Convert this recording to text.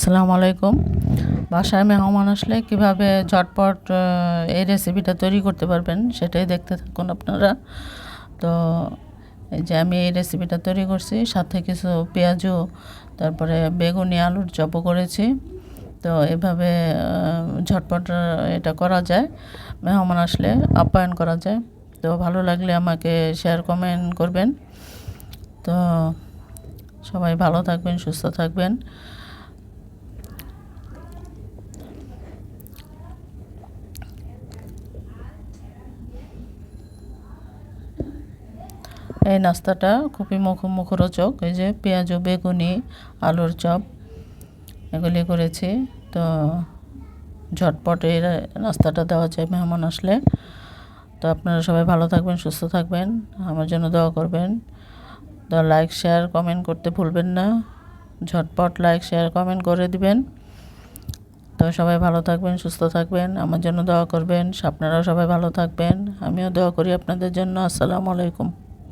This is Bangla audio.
আসসালামু আলাইকুম বাসায় মেহমান আসলে কীভাবে ঝটপট এই রেসিপিটা তৈরি করতে পারবেন সেটাই দেখতে থাকুন আপনারা। তো এই যে আমি এই রেসিপিটা তৈরি করছি, সাথে কিছু পেঁয়াজু, তারপরে বেগুনি, আলুর চপও করেছি। তো এভাবে ঝটপট এটা করা যায়, মেহমান আসলে আপ্যায়ন করা যায়। তো ভালো লাগলে আমাকে শেয়ার কমেন্ট করবেন। তো সবাই ভালো থাকবেন, সুস্থ থাকবেন। এই নাস্তাটা খুবই মুখ, মুখরোচক। এই যে পেঁয়াজ, বেগুনি, আলুর চপ এগুলি করেছি। তো ঝটপট এই নাস্তাটা দেওয়া যায় মেহমান আসলে। তো আপনারা সবাই ভালো থাকবেন, সুস্থ থাকবেন। আমার জন্য দোয়া করবেন। তো লাইক শেয়ার কমেন্ট করতে ভুলবেন না। ঝটপট লাইক শেয়ার কমেন্ট করে দিবেন। তো সবাই ভালো থাকবেন, সুস্থ থাকবেন। আমার জন্য দোয়া করবেন। আপনারাও সবাই ভালো থাকবেন। আমিও দোয়া করি আপনাদের জন্য। আসসালামু আলাইকুম।